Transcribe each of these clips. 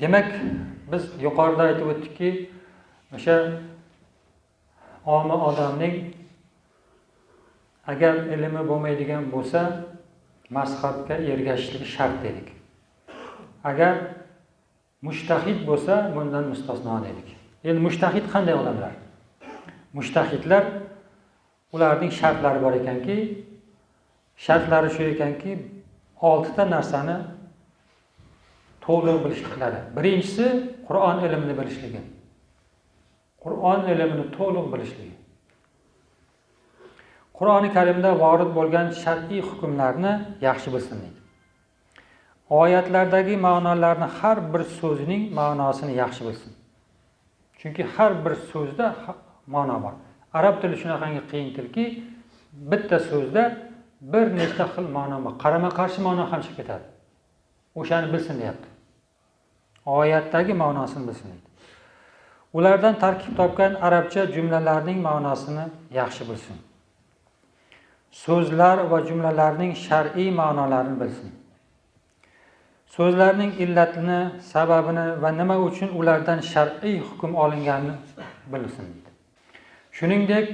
demak biz yuqorida aytib o'tdikki o'sha omi odamning agar ilmi bo'lmaydigan bo'lsa mazhabga ergashishligi shart dedik. Agar mushtahid bo'lsa bundan mustasno dedik. Endi mushtahid qanday odamlar? Mushtahidlar ularning shartlari bor ekanki shartlari shu ekanki oltita narsani to'liq bilishliklari birinchisi qur'on ilmini bilishligi qur'on ilmini to'liq bilishligi qur'oni karimda vorid bo'lgan shar'iy hukmlarni yaxshi bilsinlik oyatlardagi ma'nolarni har bir so'zining ma'nosini yaxshi bilsin. Chunki har bir so'zda ma'no bor. Arab tili shunaqangi qiyin tilki bitta so'zda bir nechta xil ma'no bor. Qarama qarshi ma'no ham chiqib ketadi. O'shani bilsin deyapti. Oyatdagi ma'nosini bilsinlaydi ulardan tarkib topgan arabcha jumlalarning ma'nosini yaxshi bilsin. So'zlar va jumlalarning shar'iy ma'nolarini bilsin. So'zlarning illatini sababini va nima uchun ulardan shar'iy hukm olinganini bilsin. Deydi shuningdek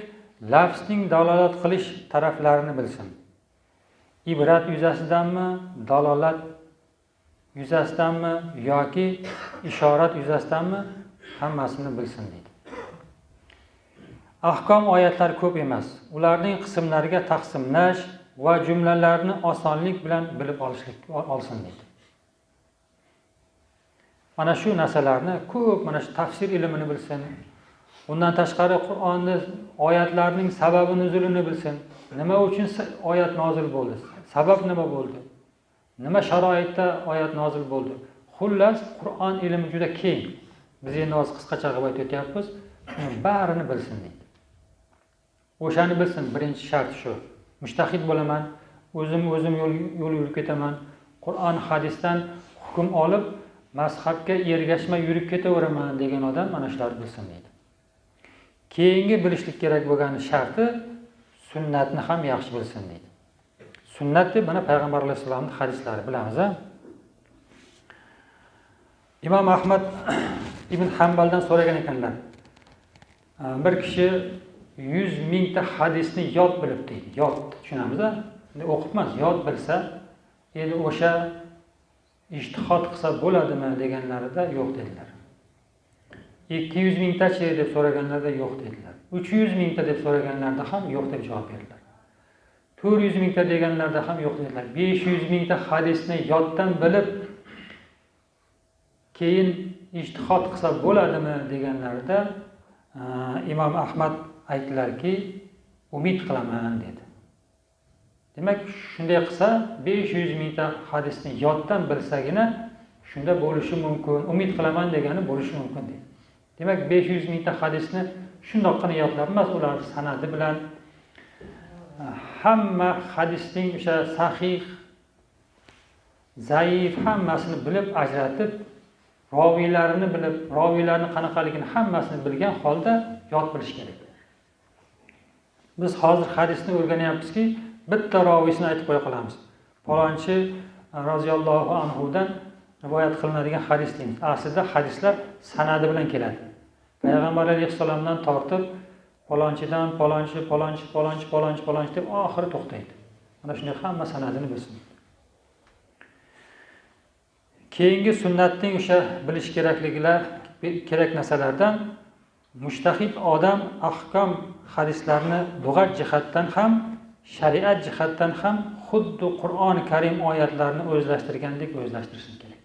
lafzning dalolat qilish taraflarini bilsin. Ibrat yuzasidanmi dalolat yuzasidanmi yoki ishorat yuzasidanmi hammasini bilsin deydi. Ahkom oyatlar ko'p emas. Ularning qismlariga taqsimlash va jumlalarni osonlik bilan bilib olishlik olsin deydi. Mana shu narsalarni ko'p mana shu tafsir ilmini bilsin. Undan tashqari qur'onni oyatlarning sababi nuzulini bilsin. Nima uchun oyat nozil bo'ldi? Sabab nima bo'ldi? Nima sharoitda oyat nozil bo'ldi? Xullas qur'on ilmi juda keng. Biz endi hozir qisqacha qilib aytib barini bilsin deydi. O'shani bilsin birinchi shart shu. Mushtahid bo'laman o'zim o'zim yo'l yo'l yurib ketaman. Qur'on hadisdan hukm olib mazhabga ergashmay yurib ketaveraman degan odam mana shularni bilsin deydi. Keyingi bilishlik kerak bo'lgan sharti sunnatni ham yaxshi bilsin deydi. Sunnat deb mana payg'ambar alayhissalomni hadislari bilamiz a imom ahmad ibn hambaldan so'ragan ekanlar. Bir kishi yuz mingta hadisni yod bilib deydi. Yod tushunamiz a o'qib emas yod bilsa endi o'sha ishtihod qilsa bo'ladimi? deganlarida yo'q dedilar. Ikki yuz mingtachi? deb so'raganlarida yo'q dedilar. Uch yuz mingta? deb so'raganlarida ham yo'q deb javob berdilar. To'rt yuz mingta deganlarda ham yo'q dedilar. besh yuz mingta hadisni yoddan bilib keyin ishtihod qilsa bo'ladimi deganlarida imom ahmad aytdilarki umid qilaman dedi. Demak shunday qilsa besh yuz mingta hadisni yoddan bilsagina shunda bo'lishi mumkin umid qilaman degani bo'lishi mumkin deydi demak besh yuz mingta hadisni shundoqqina yodlab emas ularni sanadi bilan hamma hadisning o'sha sahih zaif hammasini bilib ajratib roviylarini bilib roviylarni qanaqaligini hammasini bilgan holda yod bilish kerak. Biz hozir hadisni o'rganyapmizki bitta roviysini aytib qo'ya qolamiz. Palonchi roziyallohu anhudan rivoyat qilinadigan hadis deymiz aslida hadislar sanadi bilan keladi. Payg'ambar alayhissalomdan tortib palonchidan palonchi palonchi palonchi palonchi palonchi deb oxiri to'xtaydi. Mana shunday hamma sanadini bilsin. Keyingi sunnatning o'sha bilish kerakligilar kerak narsalardan mushtahid odam ahkom hadislarni lug'at jihatdan ham shariat jihatdan ham xuddi qur'oni karim oyatlarini o'zlashtirgandek o'zlashtirishi kerak.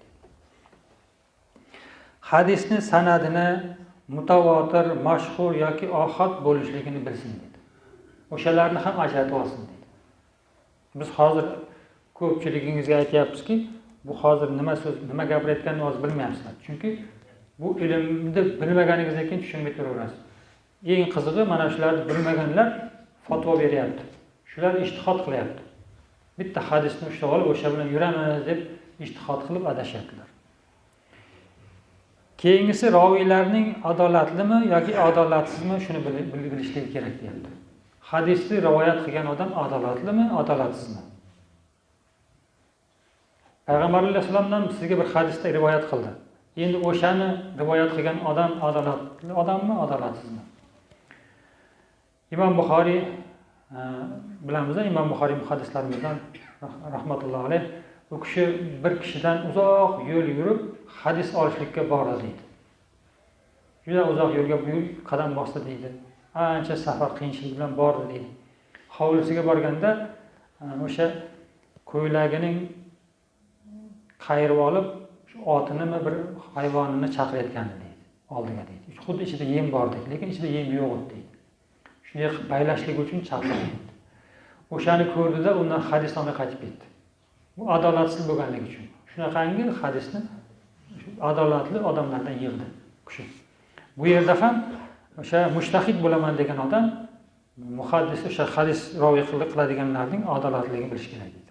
Hadisni sanadini mutavotir mashhur yoki ohod bo'lishligini bilsin dedi. O'shalarni ham ajratib olsin dedi. Biz hozir ko'pchiligingizga aytyapmizki bu hozir nima so'z nima gapirayotganini hozir bilmayapsizlar. Chunki bu ilmni bilmaganingizdan keyin tushunmay turaverasiz. Eng qizig'i mana shularni bilmaganlar fatvo beryapti. Shular ishtihod qilyapti. Bitta hadisni ushlab olib o'sha bilan yuramiz deb ishtihod qilib adashyaptilar. Keyingisi roviylarning adolatlimi yoki adolatsizmi shuni bilishligi kerak deyapti. Hadisni rivoyat qilgan odam adolatlimi adolatsizmi? Payg'ambar alayhissalomdan sizga bir hadisda rivoyat qildi. Endi o'shani rivoyat qilgan odam adolatli odammi adolatsizmi? Imom buxoriy e, bilamiz imom buxoriy muhaddislarimizdan rahmatullohi alayh u kishi bir kishidan uzoq yo'l yurib hadis olishlikka bordi deydi. Juda uzoq yo'lga qadam bosdi deydi. Ancha safar qiyinchilik bilan bordi deydi. Hovlisiga borganda e, o'sha ko'ylagining qayirib olib otinimi bir hayvonini chaqirayotgandi deydi oldiga deydi. Xuddi ichida yem bordek lekin ichida yem yo'q edi deydi. Shunday baylashlik uchun chaqirdi. O'shani ko'rdida undan hadis olmay qaytib ketdi. Bu adolatsiz bo'lganligi uchun. Shunaqangi hadisni adolatli odamlardan yig'di kishi. Bu yerda ham o'sha mushtahid bo'laman degan odam muhaddis o'sha hadis roviy qiladiganlarning adolatligini bilish kerak. Deydi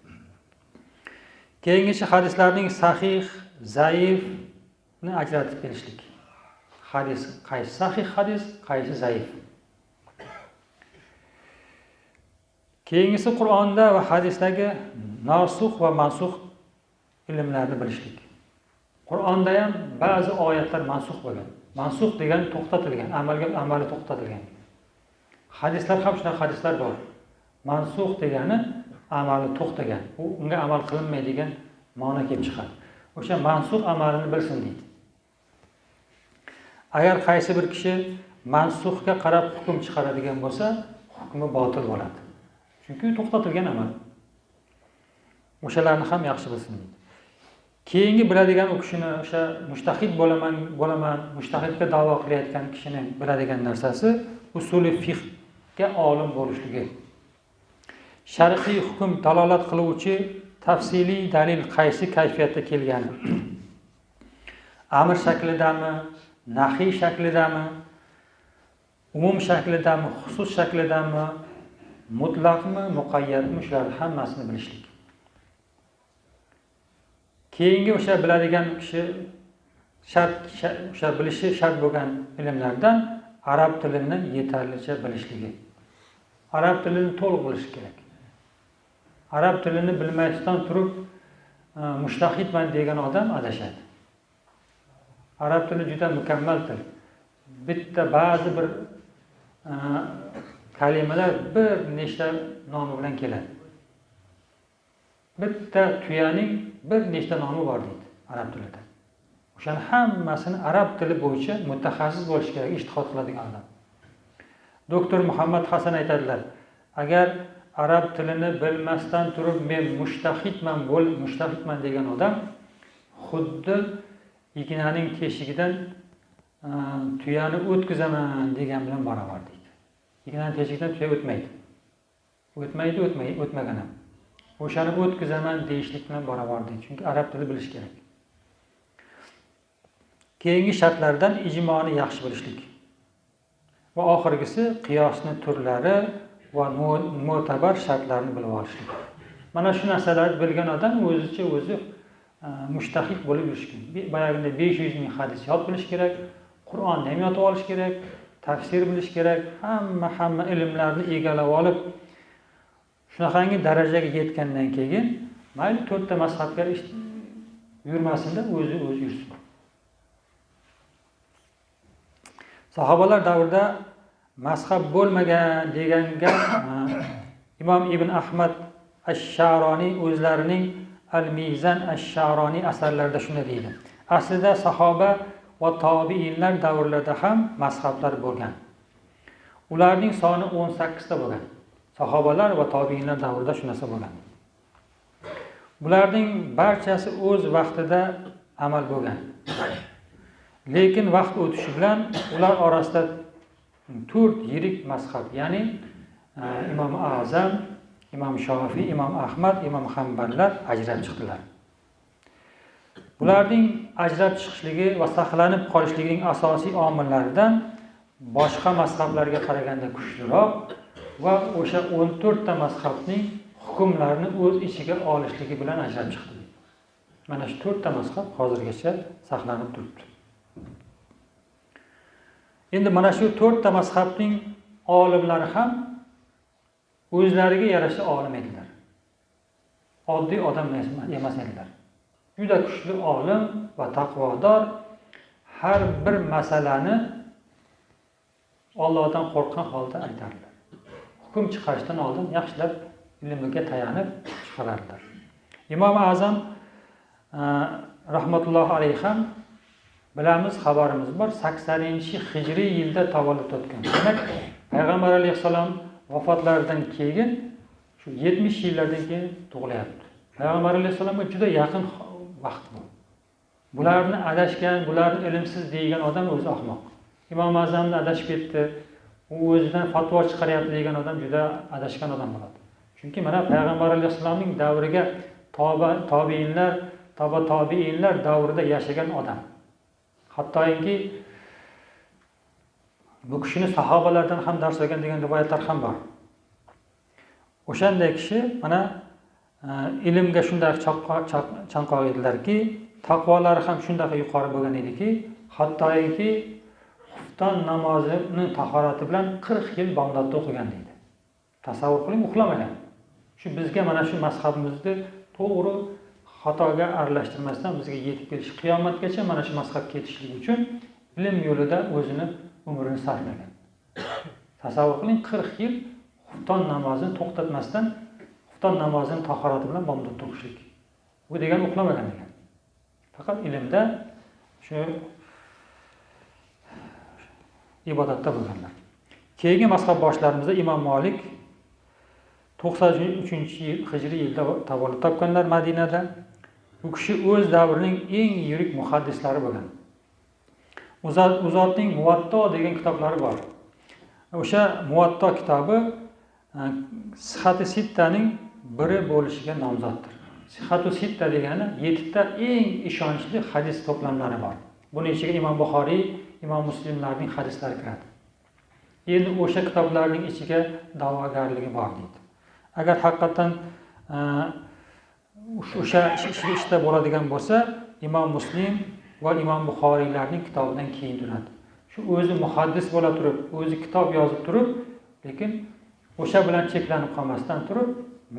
keyingisi hadislarning sahih zaifni ajratib berishlik hadis qaysi sahih hadis qaysi zaif? Keyingisi qur'onda va hadisdagi nosuh va mansux ilmlarni bilishlik. Qur'onda ham ba'zi oyatlar mansux bo'lgan. Mansux degani to'xtatilgan amalga amali to'xtatilgan. Hadislar ham shunaqa hadislar bor. Mansux degani amali to'xtagan u unga amal qilinmaydigan ma'no kelib chiqadi. O'sha mansux amalini bilsin deydi. Agar qaysi bir kishi mansuhga qarab hukm chiqaradigan bo'lsa hukmi botil bo'ladi. Chunki to'xtatilgan amal. O'shalarni ham yaxshi bilsin. Deydi keyingi biladigan u kishini o'sha mushtahid bo'laman bo'laman mushtahidga davo qilayotgan kishini biladigan narsasi usuli fiqga olim bo'lishligi. Shar'iy hukm dalolat qiluvchi tafsiliy dalil qaysi kayfiyatda kelgani? Amr shaklidami nahiy shaklidami umum shaklidami xusus shaklidami mutlaqmi muqayyatmi shularni hammasini bilishlik. Keyingi o'sha biladigan kishi shart o'sha bilishi shart bo'lgan ilmlardan arab tilini yetarlicha bilishligi. Arab tilini to'liq bilish kerak. Arab tilini bilmasdan turib e, mushtahidman degan odam adashadi. Arab tili juda mukammal til bitta ba'zi bir e, kalimalar bir nechta nomi bilan keladi bitta tuyaning bir nechta nomi bor deydi arab tilida. O'shani hammasini arab tili bo'yicha mutaxassis bo'lishi kerak ishtihod qiladigan odam. Doktor muhammad hasan aytadilar agar arab tilini bilmasdan turib men mushtahidman bo'l mushtahidman degan odam xuddi ignaning teshigidan tuyani o'tkazaman degan bilan barobar deydi. Ignani teshigidan tuya o'tmaydi. O'tmaydi o'tmaydi o'tmagan ham o'shani o'tkazaman deyishlik bilan barobar deydi chunki arab tili bilish kerak. Keyingi shartlardan ijmoni yaxshi bilishlik va oxirgisi qiyosni turlari va mo'tabar shartlarini bilib olishlik. Mana shu narsalarni bilgan odam o'zicha o'zi e, mushtahid bo'lib yurishi kerak. Boyagida besh yuz ming hadis yod bilish kerak qur'onni ham yodib olish kerak tafsir bilish kerak hamma hamma ilmlarni egallab olib shunaqangi darajaga yetgandan keyin mayli to'rtta mazhabga yurmasinda o'zi o'zi yursin. Sahobalar davrida mazhab bo'lmagan deganga imom ibn ahmad ash sharoniy o'zlarining al mizan ash sharoniy asarlarida shunday deydi. Aslida sahoba va tobiinlar davrlarida ham mazhablar bo'lgan. Ularning soni o'n sakkizta bo'lgan. Sahobalar va tobiinlar davrida shu narsa bo'lgan. Bularning barchasi o'z vaqtida amal bo'lgan. Lekin vaqt o'tishi bilan ular orasida to'rt yirik mazhab ya'ni e, imom azam imom shofiy imom ahmad imom hamballar ajrab chiqdilar. Bularning ajrab chiqishligi va saqlanib qolishligining asosiy omillaridan boshqa mazhablarga qaraganda kuchliroq va o'sha o'n to'rtta mazhabning hukmlarini o'z ichiga olishligi bilan ajrab chiqdi. Mana shu to'rtta mazhab hozirgacha saqlanib turibdi. Endi mana shu to'rtta mazhabning olimlari ham o'zlariga yarasha olim edilar. Oddiy odam emas edilar. Juda kuchli olim va taqvodor har bir masalani ollohdan qo'rqqan holda aytardilar hukm chiqarishdan oldin yaxshilab ilmiga tayanib chiqarardilar imom azam e, rahmatullohi alayhi ham bilamiz xabarimiz bor saksoninchi hijriy yilda tavallud topgan. Demak payg'ambar alayhissalom vafotlaridan keyin shu yetmish yillardan keyin tug'ilyapti payg'ambar alayhissalomga juda yaqin vaqt bu bularni adashgan bularni ilmsiz degan odam o'zi ahmoq. Imom azamni adashib ketdi. U o'zidan fatvo chiqaryapti degan odam juda adashgan odam bo'ladi. Chunki mana payg'ambar alayhissalomning davriga toba tobeinlar toba tobeinlar davrida yashagan odam. Hattoki bu kishini sahobalardan ham dars olgan degan rivoyatlar ham bor. O'shanday kishi mana e, ilmga shunday chanqoq edilarki taqvolari ham shunday yuqori bo'lgan ediki hattoki xufton namozini tahorati bilan qirq yil bomdodda o'qigan deydi. Tasavvur qiling uxlamagan. Shu bizga mana shu mazhabimizni to'g'ri xatoga aralashtirmasdan bizga yetib kelish qiyomatgacha mana shu mazhab ketishlik uchun ilm yo'lida o'zini umrini sarflagan. Tasavvur qiling qirq yil xufton namozini to'xtatmasdan xufton namozini tahorati bilan bomdodda o'qishlik. Bu degani uxlamagan degan faqat ilmda shu ibodatda bo'lganlar. Keyingi mazhab boshlarimizda imom molik to'qson uchinchi yil hijriy yilda tavallud topganlar madinada. U kishi o'z davrining eng yirik muhaddislari bo'lgan. U zotning muvatto degan kitoblari bor. O'sha muvatto kitobi e, sihati sittaning biri bo'lishiga nomzoddir. Sihatu sitta degani yettita eng ishonchli hadis to'plamlari bor. Buni ichiga imom buxoriy imom muslimlarning hadislari kiradi. Endi o'sha kitoblarning ichiga da'vogarligi bor deydi. Agar haqiqatdan e, o'sha ishda bo'ladigan bo'lsa imom muslim va imom buxoriylarning kitobidan keyin turadi. Shu o'zi muhaddis bo'la turib o'zi kitob yozib turib lekin o'sha bilan cheklanib qolmasdan turib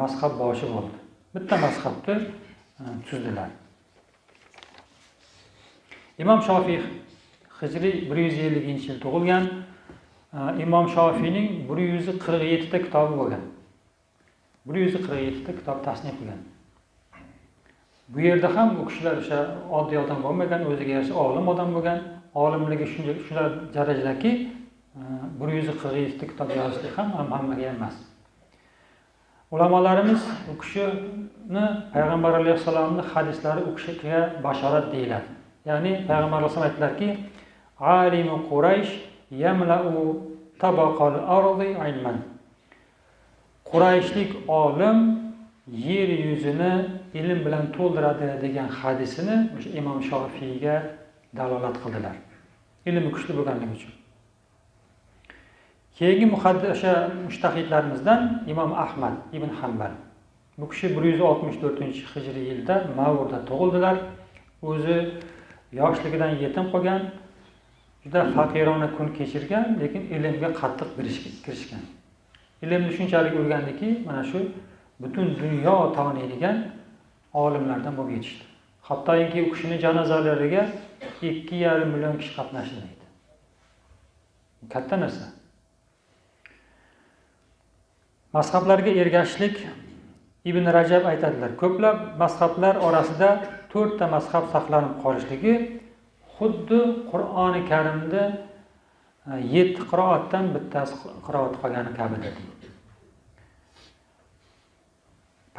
mazhab boshi bo'ldi. Bitta mazhabni e, tuzdilar. Imom shofiy hijriy bir yuz elliginchi yil tug'ilgan e, imom shofiyning bir yuz qirq yettita kitobi bo'lgan. Bir yuz qirq yettita kitob tasnif qilgan. Bu yerda ham u kishilar o'sha oddiy odam bo'lmagan o'ziga yarasha olim odam bo'lgan. Olimligi shunday shular darajadaki e, bir yuz qirq yettita kitob yozishlik ham hammaga emas. Ulamolarimiz u kishini payg'ambar alayhissalomni hadislari u kishiga bashorat deyiladi. Ya'ni payg'ambar alayhissalom aytdilarki alimu quraysh yamlau tabaqal ardi ilman. Qurayshlik olim yer yuzini ilm bilan to'ldiradi degan hadisini o'sha imom shofiyga dalolat qildilar. Ilmi kuchli bo'lganligi uchun. Keyingi o'sha mushtahidlarimizdan imom ahmad ibn hambal bu kishi bir yuz oltmish to'rtinchi hijriy yilda mavurda tug'ildilar. O'zi yoshligidan yetim qolgan juda faqirona kun kechirgan lekin ilmga qattiq kirishgan. Ilmni shunchalik o'rgandiki mana shu butun dunyo taniydigan olimlardan bo'lib yetishdi. Hattoki u kishini janozalariga ikki yarim million kishi qatnashdi deydi. Katta narsa. Mazhablarga ergashishlik ibn rajab aytadilar. Ko'plab mazhablar orasida to'rtta mazhab saqlanib qolishligi xuddi qur'oni karimda e, yetti qiroatdan bittasi qiroat qolgani kabidir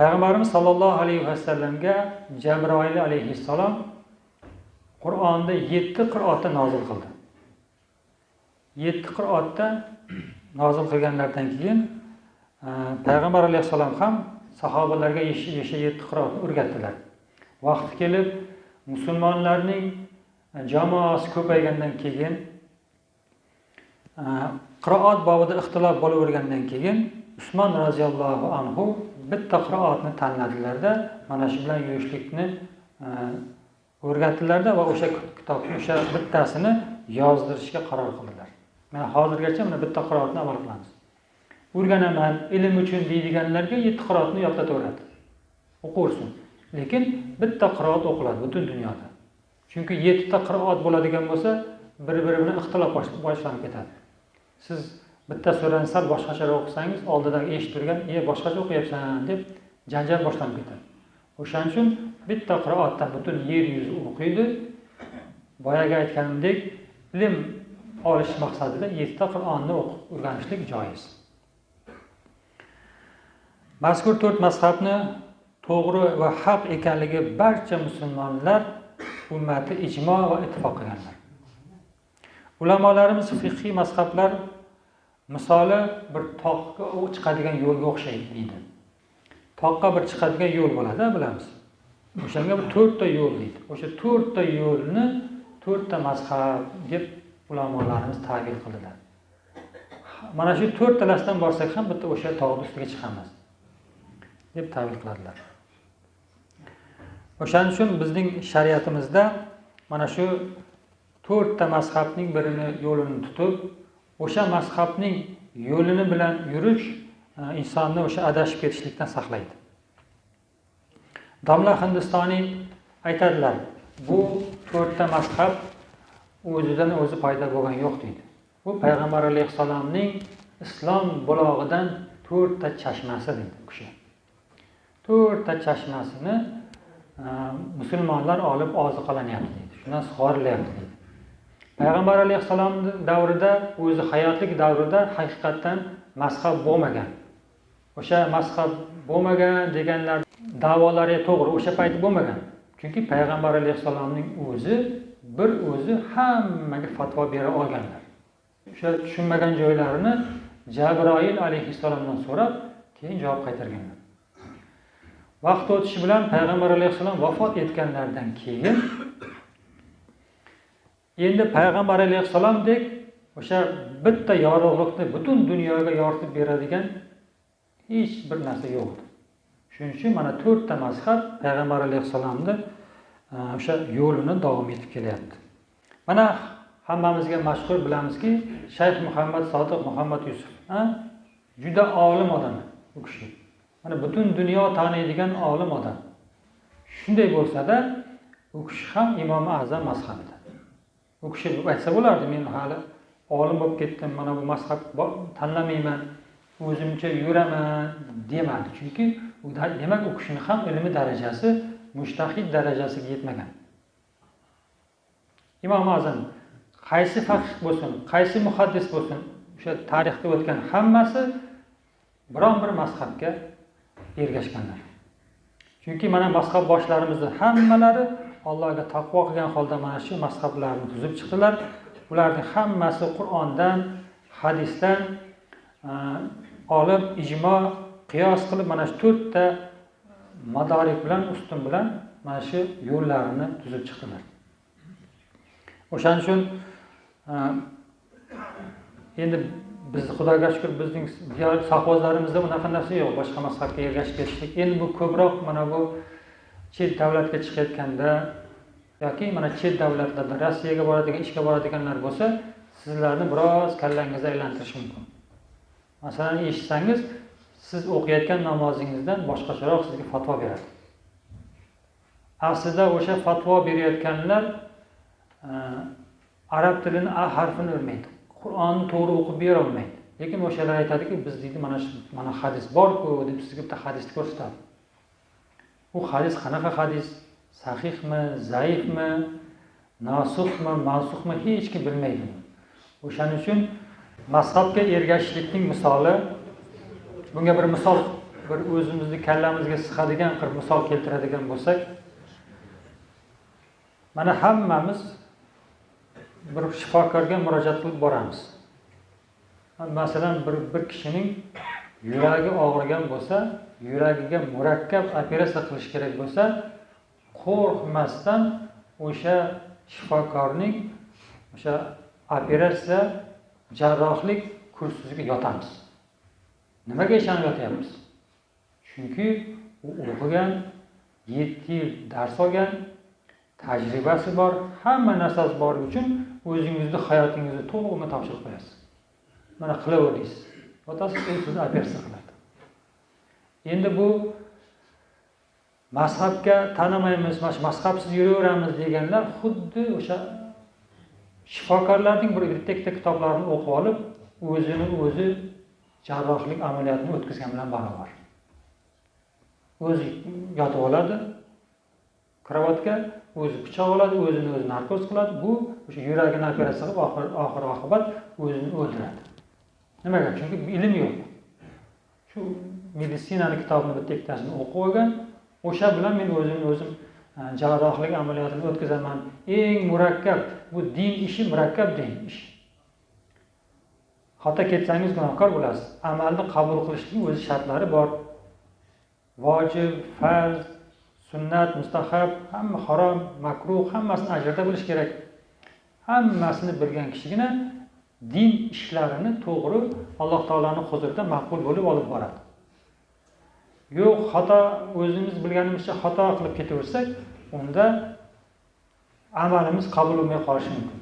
payg'ambarimiz sollallohu alayhi vasallamga jabroil alayhissalom qur'onni yetti qiroatda nozil qildi. Yetti qiroatda nozil qilganlaridan keyin e, payg'ambar alayhissalom ham sahobalarga o'sha yetti qiroatni o'rgatdilar. Vaqti kelib musulmonlarning jamoasi ko'paygandan keyin e, qiroat bobida ixtilof bo'lavergandan keyin usmon roziyallohu anhu bitta qiroatni tanladilarda mana shu bilan yurishlikni e, o'rgatdilarda va o'sha kitobni o'sha bittasini yozdirishga qaror qildilar. Mana hozirgacha mana bitta qiroatni amal qilamiz. O'rganaman ilm uchun deydiganlarga yetti qiroatni yodlataveradi o'qiversin lekin bitta qiroat o'qiladi butun dunyoda. Chunki yettita qiroat bo'ladigan bo'lsa bir biri bilan ixtilof boshlanib ketadi. Siz bitta surani sal boshqacharoq o'qisangiz oldidan eshitib turgan e boshqacha o'qiyapsan deb janjal boshlanib ketadi. O'shaning uchun bitta qiroatdan butun yer yuzi o'qiydi. Boyagi aytganimdek ilm olish maqsadida yettita qur'onni o'qib o'rganishlik joiz. Mazkur to'rt mazhabni to'g'ri va haq ekanligi barcha musulmonlar ummati ijmo va ittifoq ulamolarimiz fiqhiy mazhablar misoli bir toqqa chiqadigan yo'lga o'xshaydi deydi. Toqqa bir chiqadigan yo'l bo'ladi bilamiz. O'shanga bir to'rtta yo'l deydi. O'sha to'rtta yo'lni to'rtta mazhab deb ulamolarimiz ta'bir qildilar. Mana shu to'rttalasidan borsak ham bitta o'sha tog'ni ustiga chiqamiz deb ta'bir qiladilar. O'shaning uchun bizning shariatimizda mana shu to'rtta mazhabning birini yo'lini tutib o'sha mazhabning yo'lini bilan yurish e, insonni o'sha adashib ketishlikdan saqlaydi. Domla hindistoniy aytadilar bu to'rtta mazhab o'zidan o'zi paydo bo'lgani yo'q deydi. Bu payg'ambar alayhissalomning islom bulog'idan to'rtta chashmasi deydi u kishi. To'rtta chashmasini musulmonlar olib oziqalanyapti deydi. Shundan sug'orilyapti deydi. Payg'ambar alayhissalom davrida o'zi hayotlik davrida haqiqatdan mazhab bo'lmagan. O'sha mazhab bo'lmagan deganlar da'volari to'g'ri o'sha payt bo'lmagan. Chunki payg'ambar alayhissalomning o'zi bir o'zi hammaga fatvo bera olganlar. O'sha tushunmagan joylarini jabroil alayhissalomdan so'rab keyin javob qaytarganlar. Vaqt o'tishi bilan payg'ambar alayhissalom vafot etganlaridan keyin endi payg'ambar alayhissalomdek o'sha bitta yorug'likni butun dunyoga yoritib beradigan hech bir narsa yo'q. Edi shuning uchun mana to'rtta mazhab payg'ambar alayhissalomni e, o'sha yo'lini davom etib kelyapti. Mana hammamizga mashhur bilamizki shayx muhammad sodiq muhammad yusuf juda olim odam u kishi. Mana butun dunyo taniydigan olim odam. Shunday bo'lsada u kishi ham imom azam mazhabida. U kishi aytsa bo'lardi men hali olim bo'lib ketdim mana bu mazhab tanlamayman o'zimcha yuraman demadi chunki demak u kishini ham ilmi darajasi mushtahid darajasiga yetmagan. Imom azam qaysi faqih bo'lsin qaysi muhaddis bo'lsin o'sha tarixda o'tgan hammasi biron bir mazhabga ergashganlar. Chunki mana mazhab boshlarimizni hammalari allohga taqvo qilgan holda mana shu mazhablarni tuzib chiqdilar. Ularni hammasi qur'ondan hadisdan e, olib ijmo qiyos qilib mana shu to'rtta e, madorik bilan ustun bilan mana shu yo'llarini tuzib chiqdilar. O'shaning uchun e, endi biz xudoga shukur bizning sahvozlarimizda bunaqa narsa yo'q. Boshqa mazhabga ergashib ketishlik. Endi bu ko'proq mana bu chet davlatga chiqayotganda yoki mana chet davlatlarda rossiyaga boradigan ishga boradiganlar bo'lsa sizlarni biroz kallangizni aylantirishi mumkin. Masalan eshitsangiz siz o'qiyotgan namozingizdan boshqacharoq sizga fatvo beradi. Aslida o'sha fatvo berayotganlar e, arab tilini a harfini o'rmaydi. Qur'onni to'g'ri o'qib berolmaydi. Lekin o'shalar aytadiki biz deydi mana shu mana hadis borku deb sizga bitta hadisni ko'rsatadi. U hadis qanaqa hadis? Sahihmi zaifmi nasuhmi mansuhmi hech kim bilmaydi. O'shaning uchun mazhabga ergashishlikning misoli bunga bir misol bir o'zimizni kallamizga sig'adigan bir misol keltiradigan bo'lsak mana hammamiz bir shifokorga murojaat qilib boramiz. Masalan bir bir kishining yuragi og'rigan bo'lsa yuragiga murakkab operatsiya qilish kerak bo'lsa qo'rqmasdan o'sha shifokorning o'sha operatsiya jarrohlik kursiga yotamiz. Nimaga ishonib yotyapmiz? Chunki u o'qigan yetti yil dars olgan tajribasi bor hamma narsasi bor uchun o'zingizni hayotingizni to'lig'ini topshirib qo'yasiz mana qilaver deysiz otasiz u sizni operatsiya qiladi. Endi bu mazhabga tanimaymiz mana shu mazhabsiz yuraveramiz deganlar xuddi o'sha shifokorlarning bir bitta ikkita kitoblarini o'qib olib o'zini o'zi jarrohlik amaliyotini o'tkazgan bilan barobar o'zi yotib oladi karavotga o'zi pichoq oladi o'zini o'zi narkoz qiladi. Bu o'sha yuragini operatsiya qilib oxir oxir oqibat o'zini o'ldiradi. Nimaga? Chunki ilm yo'q. Shu meditsinani kitobini bitta ikkitasini o'qib olgan o'sha bilan men o'zimni o'zim e, jarrohlik amaliyotini o'tkazaman. Eng murakkab bu din ishi murakkab din ish xato ketsangiz gunohkor bo'lasiz. Amalni qabul qilishning o'zi shartlari bor. Vojib farz sunnat mustahab hamma harom makruh hammasini ajrata bilish kerak. Hammasini bilgan kishigina din ishlarini to'g'ri alloh taoloni huzurida maqbul bo'lib olib boradi. Yo'q xato o'zimiz bilganimizcha xato qilib ketaversak unda amalimiz qabul bo'lmay qolishi mumkin.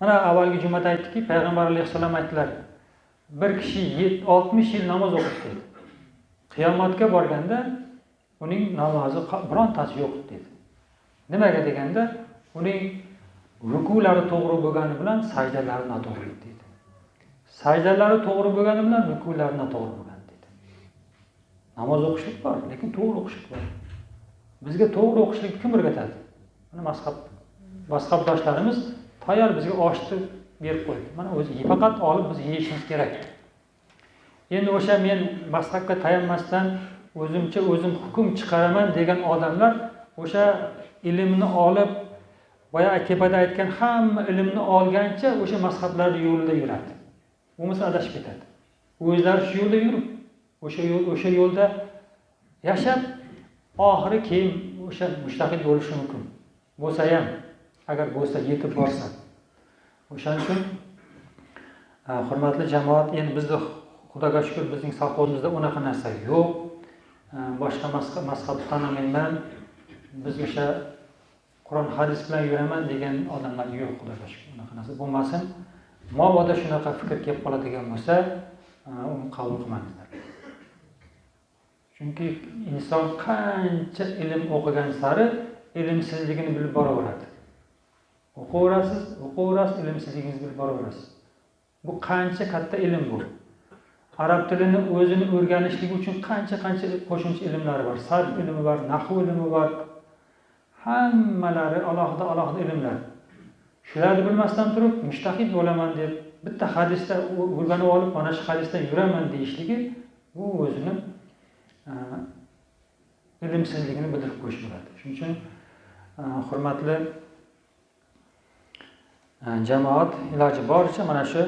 Mana avvalgi jumada aytdikki payg'ambar alayhissalom aytdilar bir kishi oltmish yil namoz o'qidi dedi qiyomatga borganda uning namozi birontasi yo'q dedi. Nimaga deganda uning rukulari to'g'ri bo'lgani bilan sajdalari noto'g'ri dedi. Sajdalari to'g'ri bo'lgani bilan rukulari noto'g'ri bo'lgan dedi. Namoz o'qishlik bor lekin to'g'ri o'qishlik bor. Bizga to'g'ri o'qishlik kim o'rgatadi? Mana mazhab mazhabdoshlarimiz tayyor bizga oshni berib qo'ydi. Mana o'zi faqat olib biz yeyishimiz kerak. Endi o'sha men mazhabga tayanmasdan o'zimcha o'zim hukm chiqaraman degan odamlar o'sha ilmni olib boya tepada aytgan hamma ilmni olgancha o'sha mazhablarni yo'lida yuradi. Bo'lmasa adashib ketadi. O'zlari shu yo'lda yurib o'sha yo'l o'sha yo'lda yashab oxiri keyin o'sha mushtahid bo'lishi mumkin. Bo'lsa ham agar bo'lsa yetib borsa. O'shaning uchun hurmatli jamoat endi bizni xudoga shukur bizning sovxozimizda unaqa narsa yo'q. Boshqa mazhabni tanimayman biz o'sha qur'on hadis bilan yuraman degan odamlar yo'q xudoga shukur unaqa narsa bo'lmasin mobodo shunaqa fikr kelib qoladigan bo'lsa uni qabul qilmanglar chunki inson qancha ilm o'qigan sari ilmsizligini bilib boraveradi o'qiyverasiz o'qiyverasiz ilmsizligingizni bilib boraverasiz bu qancha katta ilm bu arab tilini o'zini o'rganishlik uchun qancha qancha qo'shimcha ilmlari bor. Sarf ilmi bor nahu ilmi bor. Hammalari alohida alohida ilmlar. Shularni bilmasdan turib mushtahid bo'laman deb bitta hadisda o'rganib olib mana shu hadisdan yuraman deyishligi bu o'zini e, ilmsizligini bildirib qo'yish bo'ladi. Shuning uchun e, hurmatli e, jamoat iloji boricha mana shu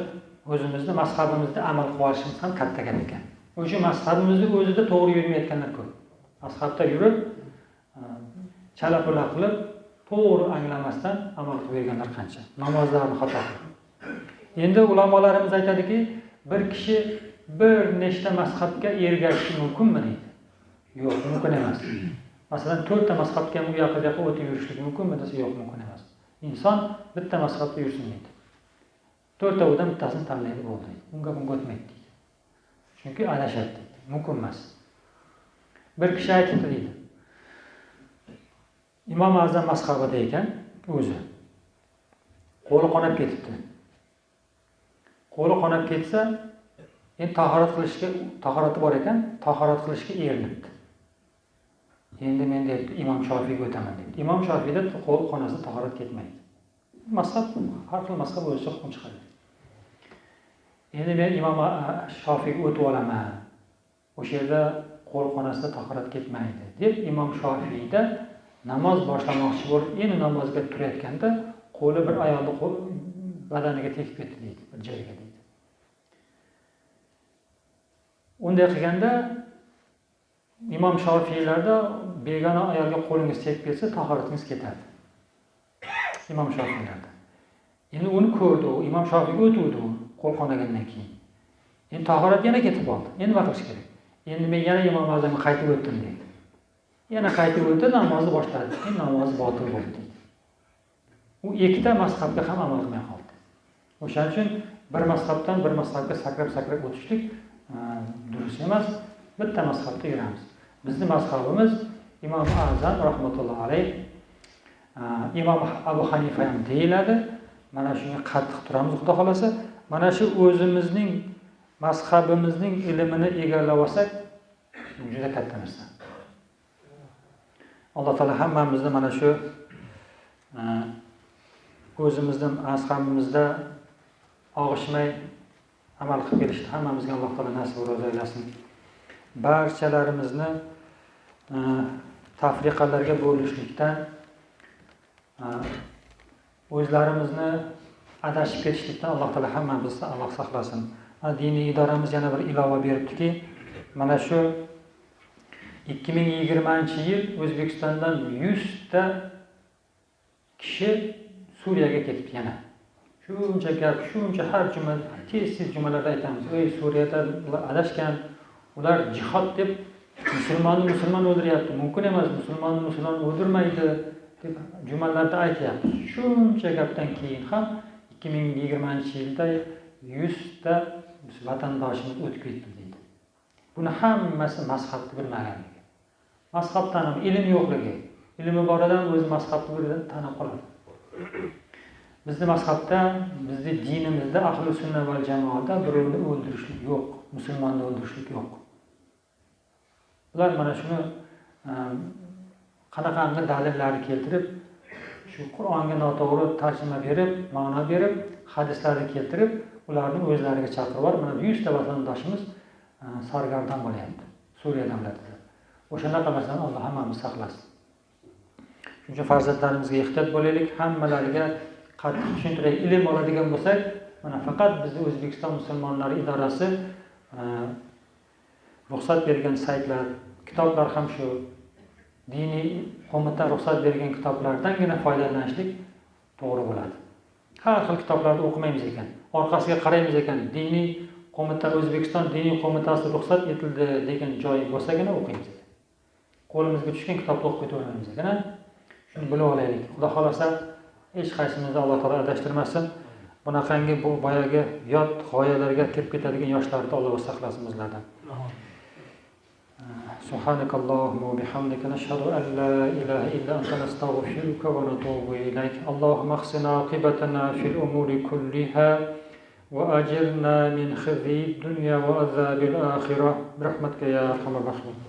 o'zimizni mazhabimizda amal qilib olishimiz ham katta gap ekan. O'sha mazhabimizni o'zida to'g'ri yurmayotganlar ko'p. Mazhabda yurib e, chala pula qilib to'g'ri anglamasdan amal qilib yurganlar qancha? Namozlarni xato qilib. Endi ulamolarimiz aytadiki bir kishi bir nechta mazhabga ergashishi mumkinmi deydi? Yo'q mumkin emas. Masalan to'rtta mazhabga u yoqqa bu yoqqa o'tib yurishlik mumkinmi desa yo'q mumkin emas. Inson bitta mazhabda yursin deydi. To'rtovidan bittasini tanlaydi bo'ldi. Unga bunga o'tmaydi deydi. Chunki adashadi. Deydi mumkin emas. Bir kishi aytibdi deydi. Imom azam mazhabida ekan o'zi. Qo'li qonab ketibdi. Qo'li qonab ketsa endi tahorat qilishga tahorati bor ekan tahorat qilishga erinibdi. Endi men deyapti imom shofiyga o'taman deydi. Imom shofiyda qo'l qonasi tahorat ketmaydi. Mazhab har xil mazhab o'zicha hukm chiqadi endi men imom shofiyga o'tib olaman. O'sha yerda qo'l tahorat ketmaydi deb imom shofiyda namoz boshlamoqchi bo'lib endi namozga turayotganda qo'li bir ayolni badaniga tegib ketdi deydi bir joyiga deydi. Unday qilganda imom shofiylarda begona ayolga qo'lingiz tegib ketsa tahoratingiz ketadi. Imom shofiylarda endi uni ko'rdi u imom shofiyga o'tuvdi u. qo'l qonagandan keyin endi tahorat yana ketib qoldi. Endi nima qilish kerak. Endi men yana imom azamga qaytib o'tdim deydi. Yana qaytib o'tdi namozni boshladi. Endi namozi botil bo'ldi deydi. U ikkita mazhabga ham amal qilmay qoldi. O'shaning uchun bir mazhabdan bir mazhabga sakrab sakrab o'tishlik e, durust emas. Bitta mazhabda yuramiz. Bizni mazhabimiz imom azam rahmatullohi alayh e, imom abu hanifa ham deyiladi. Mana shunga qattiq turamiz xudo xohlasa. Mana shu o'zimizning mazhabimizning ilmini egallab olsak juda katta narsa. Alloh taolo hammamizni mana shu e, o'zimizni mazhabimizda og'ishmay amal qilib kelishni hammamizga alloh taolo nasib ro'za aylasin. Barchalarimizni e, tafriqalarga bo'linishlikdan e, o'zlarimizni adashib ketishlikdan alloh taolo hammamizni alloh saqlasin diniy idoramiz yana bir ilova beribdiki mana shu ikki ming yigirmanchi yil o'zbekistondan yuzta kishi suriyaga ketibdi yana. Shuncha gap shuncha har juma tez tez jumalarda aytamiz. Ey suriyada ular adashgan ular jihod deb musulmonni musulmon o'ldiryapti. Mumkin emas musulmonni musulmon o'ldirmaydi deb jumalarda aytyapmiz shuncha gapdan keyin ham ikki ming yigirmanchi yilda yuzta vatandoshimiz o'tib ketdi deydi. Buni hammasi mazhabni bilmaganligi mazhab tanib ilm yo'qligi. Ilmi bor odam o'zi mazhabni tanib qoladi. Bizni mazhabda bizni dinimizda ahli sunna va jamoada birovni o'ldirishlik yo'q musulmonni o'ldirishlik yo'q. Ular mana shuni ehm, qanaqangi dalillarni keltirib shu qur'onga noto'g'ri tarjima berib ma'no berib hadislarni keltirib ularni o'zlariga chaqirib yuborib mana yuzta vatandoshimiz e, sargardon bo'lyapti suriya davlatida o'shanaqa narsadan alloh hammamizni saqlasin. Shuning uchun farzandlarimizga ehtiyot bo'laylik hammalariga qattiq tushuntirib ilm oladigan bo'lsak mana faqat bizni o'zbekiston musulmonlari idorasi e, ruxsat bergan saytlar kitoblar ham shu diniy qo'mita ruxsat bergan kitoblardangina foydalanishlik to'g'ri bo'ladi. Har xil kitoblarni o'qimaymiz ekan orqasiga qaraymiz ekan diniy qo'mita o'zbekiston diniy qo'mitasi ruxsat etildi degan joyi bo'lsagina o'qiymiz qo'limizga tushgan kitobni o'qib ketavermaymiz ekan shuni bilib olaylik. Xudo xohlasa hech qaysimizni alloh taolo adashtirmasin. Bunaqangi bu boyagi yot g'oyalarga kirib ketadigan yoshlarni alloh saqlasin bizlardan. سبحانك اللهم وبحمدك نشهد أن لا إله إلا أنت نستغفرك ونتوب إليك. اللهم اخزنا عاقبتنا في الأمور كلها وأجرنا من خزي الدنيا وعذاب الآخرة. برحمتك يا أرحم الراحمين.